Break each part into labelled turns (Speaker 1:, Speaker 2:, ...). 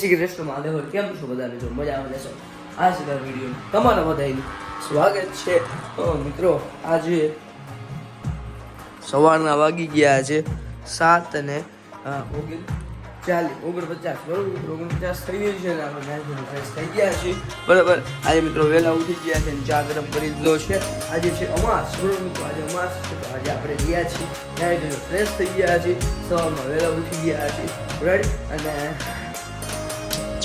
Speaker 1: શ્રી કૃષ્ણ મહાદેવ કેમ છો બધા મિત્રો? મજામાં આ આજના વીડિયો તમારા બધાનું સ્વાગત છે. મિત્રો, આજે સવારના વાગી ગયા છે સાત અને ઓગણ ચાલીસ, ઓગણપચાસ, બરોબર ઓગણપચાસ થઈ ગયું છે અને થઈ ગયા છીએ. બરાબર? આજે મિત્રો વહેલા ઉઠી ગયા છે અને ચા ગરમ કરી દીધો છે. આજે છે અમાસ મિત્રો? આજે અમાસ છે, તો આજે આપણે ગયા છીએ. નાઈ ફ્રેશ થઈ ગયા છીએ. સવારમાં વહેલા ઉઠી ગયા છીએ. રાઈટ અને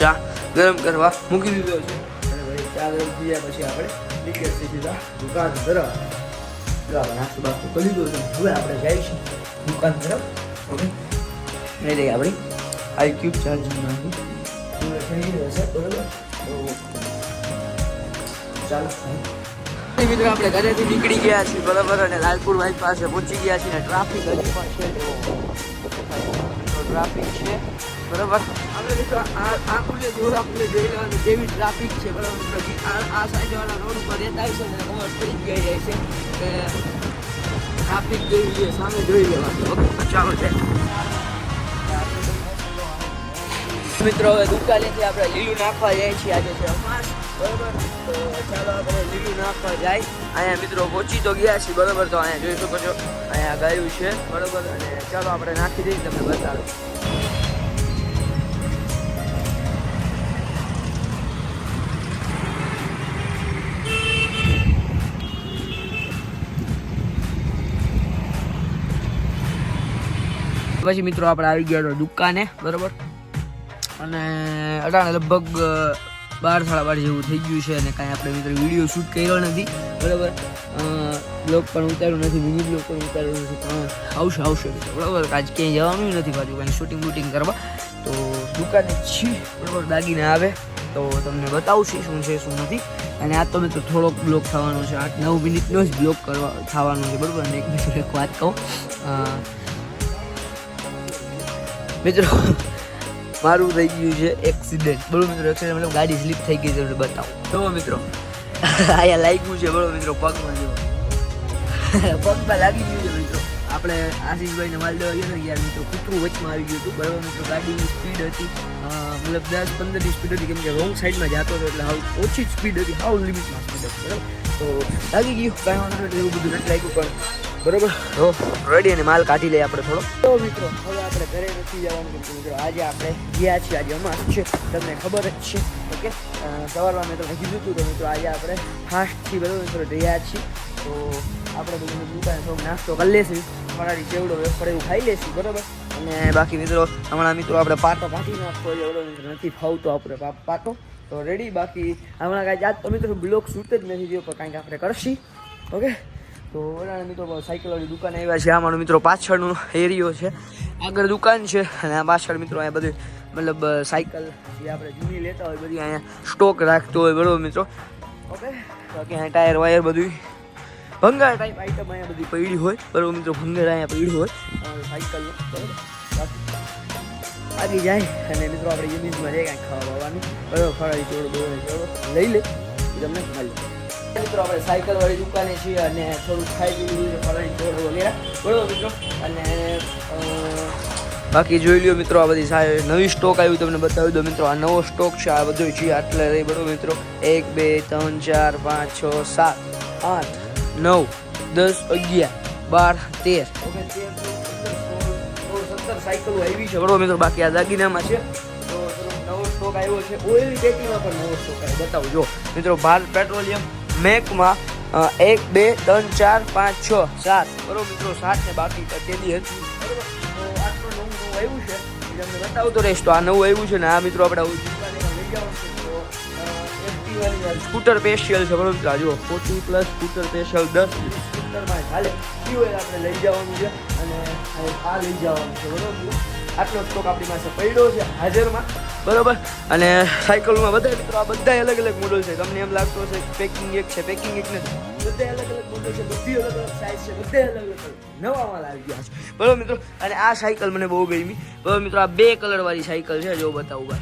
Speaker 1: ચા ગરમ કરવા મૂકી દીધો છે. અને ભાઈ ચા ગરમ થઈ જાય પછી આપણે નીકળીએ સીધા દુકાન તરફ નાસ્તો બાસ્તો કરી દીધો છે. હવે આપણે જઈશું દુકાન તરફ. ઓકે. નહીં રહી આપણી આઈ ક્યુબ ચાર્જિંગ ગયું મિત્રો આપણે ઘરેથી નીકળી ગયા છીએ બરાબર? અને લાલપુર વાઇફ પાસે પહોંચી ગયા છીએ ટ્રાફિક હજી પણ છે. તો ટ્રાફિક છે. બરાબર? આપણે મિત્રો આ ખુલ્લે જોર આપણે જોઈ લેવાનું, જેવી ટ્રાફિક છે, બરાબર? આ આ સાઈડવાળા રોડ ઉપર રહેતા હશે ને ખબર પડી ગઈ જાય છે. કે ટ્રાફિક જોઈ લઈએ, સામે જોઈ લેવાનું. ઓકે ચાલો છે. મિત્રો, હવે દુકાનેથી આપણે લીલું નાખવા જાય છીએ. આજે છે બરાબર? તો ચાલો આપણે લીલું નાખવા જાય. અહીંયા મિત્રો પહોંચી તો ગયા છીએ, બરાબર? તો અહીંયા જોઈ શકો છો. અહીંયા ગાયું છે, બરાબર? અને ચાલો આપણે નાખી દઈએ, તમને બતાવું પછી મિત્રો આપણે આવી ગયા તો દુકાને, બરાબર? અને અટાણે લગભગ બાર સાડા બાર જેવું થઈ ગયું છે અને કાંઈ આપણે મિત્રો વીડિયો શૂટ કર્યો નથી, બરાબર? બ્લોગ પણ ઉતાર્યું નથી મિની બ્લોગ પણ ઉતાર્યું નથી, પણ આવશે આવશે બરાબર? આજ ક્યાંય જવાનું નથી પાછું, કાંઈ શૂટિંગ વૂટિંગ કરવા. તો દુકાને છીએ, બરાબર? દાગીને આવે, તો તમને બતાવશે શું છે, શું નથી. અને આ તો મિત્રો થોડોક બ્લોક થવાનો છે, આઠ નવ મિનિટનો જ બ્લોક કરવા, થવાનો છે, બરાબર? અને એક બીજું એક વાત કહું. મિત્રો, મારું થઈ ગયું છે એક્સિડન્ટ બોલો મિત્રો એક્સિડન્ટ મતલબ ગાડી સ્લીપ થઈ ગઈ છે બતાવું. જો મિત્રો, અહીંયા લાગ્યું છે, બોલો મિત્રો, પગમાં જો પગમાં લાગી ગયું છે, મિત્રો. આપણે આશીષભાઈને માલ દેવા ગયો ને યાર મિત્રો, કૂતરું વચમાં આવી ગયું હતું. બરાબર, મિત્રો, ગાડીની સ્પીડ હતી. મતલબ દસ પંદરની સ્પીડ હતી, કેમ કે રોંગ સાઈડમાં જતો હતો, એટલે હાવ ઓછી સ્પીડ હતી, હાવ લિમિટમાં સ્પીડ હતી, બરાબર. તો લાગી ગયું, કાંઈ વાંધો એવું બધું નથી લાગ્યું, પણ બરોબર? તો રેડી અને માલ કાઢી લઈએ આપણે થોડો. તો મિત્રો, હવે આપણે ઘરે નથી જવાનું કે મિત્રો, આજે આપણે ગયા છીએ, આજે અમાસ છે, તમને ખબર જ છે. ઓકે? સવારમાં મેં તમને કીધું હતું તો મિત્રો, આજે આપણે ફાસ્ટથી બરોબર મિત્રો ગયા છીએ. તો આપણે બધું દુકાને થોડોક નાસ્તો કરી લેશું. ફરાળી ચેવડો વેફર એવું ખાઈ લેશું, બરોબર? અને બાકી મિત્રો, હમણાં મિત્રો આપણે પાટો કાઢી નાખતો મિત્રો, નથી ફાવતો આપણે પાટો. તો રેડી બાકી હમણાં કાંઈ જાત તો મિત્રો બ્લોક શૂટ જ નથી થયો, પણ કાંઈક આપણે કરશી. ઓકે? તો વરાણા મિત્રો સાયકલવાળી દુકાન આવ્યા છે આ મારો મિત્રો પાછળનો એરિયો છે. આગળ દુકાન છે અને આ પાછળ મિત્રો અહીંયા બધું, મતલબ, સાયકલ જે આપણે જૂની લેતા હોય, બધી અહીંયા સ્ટોક રાખતો હોય, બરોબર મિત્રો? ઓકે બાકી અહીંયા ટાયર, વાયર બધું ભંગાર ટાઈપ આઈટમ અહીંયા બધી પડી હોય. બરોબર મિત્રો, ભંગાર અહીંયા પડી હોય. સાયકલ બરોબર? જાય અને મિત્રો આપણે યુનિટમાં જઈએ કાંઈક ખાવા બાવાનું બરોબર બોળો ચોળો લઈ લે, તમને મળી મિત્રો આપણે સાયકલ વાળી દુકાને છીએ અને થોડું ખાઈ લીધું ફરાળી ચોળો વગેરે. બરોબર મિત્રો? અને બાકી જોઈ લ્યો મિત્રો આ બધી નવી સ્ટોક આવ્યું તમને બતાવી દો મિત્રો. આ નવો સ્ટોક છે આ બધો છે આટલે રહી. બરોબર મિત્રો? એક બે ત્રણ ચાર પાંચ છ સાત આઠ નવ દસ અગિયાર બાર તેર. સત્તર સાયકલો આવી છે. બરોબર મિત્રો? બાકી આ દાગીનામાં છે. તો નવો સ્ટોક આવ્યો છે. ઓઇલ ટેકીમાં પણ નવો સ્ટોક આવ્યો. બતાવું જો. મિત્રો ભારત પેટ્રોલિયમ મેકમાં એક, બે, ત્રણ, ચાર, પાંચ, છ, સાત. બરોબર મિત્રો, સાત ને બાકી તેની હતી. બરોબર? નવું રહીશ, તો આ નવું આવ્યું છે ને, આ મિત્રો આપણે સ્કૂટર સ્પેશિયલ છે, બરોબર? આ જુઓ ફોર્ટી પ્લસ સ્કૂટર સ્પેશિયલ દસ સ્કૂટરમાં ફ્યુએલ આપણે લઈ જવાનું છે, અને આ લઈ જવાનું છે, બરોબર? આટલો સ્ટોક આપણી પાસે પડ્યો છે, હાજરમાં. બરોબર? અને સાયકલમાં બધા મિત્રો, આ બધા અલગ અલગ મોડલ છે. તમને એમ લાગતું હશે પેકિંગ એક છે પેકિંગ એક નથી. બધા અલગ અલગ મોડલ છે અલગ અલગ સાઇઝ છે અલગ અલગ ગયા છે. બરોબર મિત્રો? અને આ સાયકલ મને બહુ ગમી. બરોબર મિત્રો? આ બે કલરવાળી સાયકલ છે, જો બતાવું ભાઈ.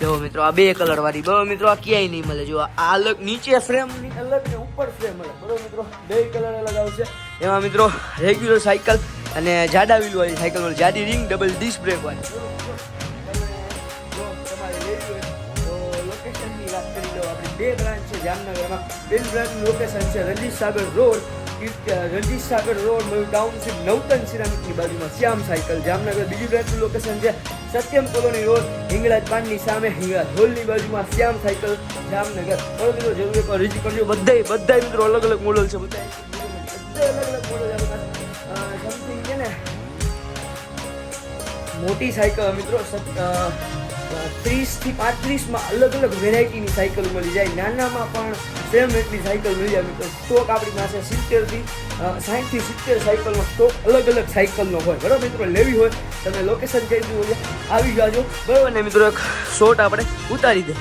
Speaker 1: જો મિત્રો, આ બે કલરવાળી મિત્રો? આ ક્યાંય નહીં મળે. જો આ અલગ, નીચે ફ્રેમની અલગ ઉપર ફ્રેમ મળે બરોબર મિત્રો? બે કલર અલગ આવશે. એમાં મિત્રો રેગ્યુલર સાયકલ અને જાડા વ્હીલ વાળી સાયકલ વાળી જાડી રિંગ ડબલ ડિસ્ક બ્રેક વાળી બે બ્રાન્ચ છે જામનગરમાં બે બ્રાન્ચનું લોકેશન છે Ranjit Sagar road Ranjit Sagar road Mayur township Navtan સિરામિકની બાજુમાં શ્યામ સાયકલ જામનગર બીજી બ્રાન્ચનું લોકેશન છે સત્યમ કોલોની રોડ હિંગળાજ પાનની સામે હિંગળાજ હોલની બાજુમાં શ્યામ સાયકલ જામનગર બરોબર મિત્રો જરૂર એકવાર વિઝિટ કરજો બધાય બધાય મિત્રો અલગ અલગ મોડલ છે બધા બધા અલગ અલગ મોડલ મોટી સાયકલ મિત્રો ત્રીસથી પાંત્રીસમાં અલગ અલગ વેરાયટીની સાયકલ મળી જાય. નાનામાં પણ સેમ રેટની સાયકલ મળી જાય મિત્રો. સ્ટોક આપણી પાસે સિત્તેરથી સાહીઠથી સિત્તેર સાયકલનો સ્ટોક અલગ અલગ સાયકલનો હોય. બરાબર મિત્રો? લેવી હોય તમે લોકેશન કહી દીધું હોય આવી જાજો. બરાબર ને મિત્રો? એક શોટ આપણે ઉતારી દે.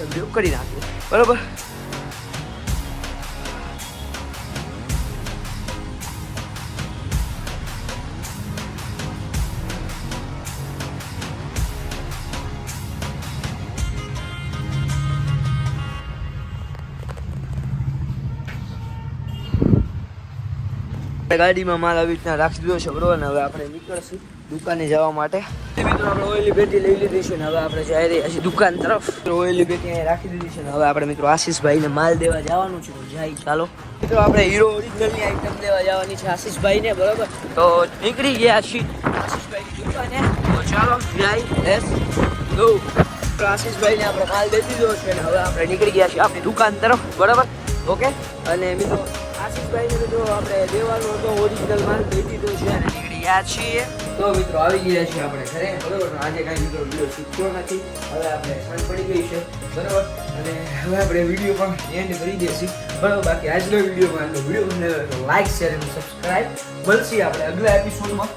Speaker 1: બરાબર કરી નાખ્યું બરાબર? ગાડીમાં માલ આવી રીતના રાખી દીધો છે, બરોબર? ને હવે આપણે નીકળશું દુકાને જવા માટે. મિત્રો, આપણે ઓઇલી પેટી લઈ લીધી છે ને હવે આપણે જઈ રહ્યા છીએ દુકાન તરફ. ઓઇલી પેટી અહીંયા રાખી દીધી છે ને હવે આપણે મિત્રો આશીષભાઈને માલ દેવા જવાનું છે. જાય ચાલો. મિત્રો, આપણે હીરો ઓરિજિનલની આઈટમ દેવા જવાની છે આશીષભાઈને, બરોબર? તો નીકળી ગયા છીએ આશીષભાઈની દુકાને. તો ચાલો, જાય લેસ ગો. આશીષભાઈને આપણે માલ દેતી દીધો છે ને હવે આપણે નીકળી ગયા છીએ આપણી દુકાન તરફ, બરાબર? ઓકે? અને મિત્રો આશીષભાઈને તો જો આપણે દેવાનું હતો ઓરિજિનલ માલ દઈ દીધો છે અને નીકળી ગયા છીએ. તો મિત્રો આવી ગયા છીએ આપણે ઘરે, બરોબર? આજે કાંઈ મિત્રો વીડિયો શૂટ થયો નથી. હવે આપણે સાંજ પડી ગઈ છે, બરોબર? અને હવે આપણે વીડિયો પણ એન્ડ કરી દઈશું. બરોબર? બાકી આજનો વિડીયોમાં આજનો વીડિયો લાઈક શેર અને સબસ્ક્રાઈબ મળશે આપણે અગલા એપિસોડમાં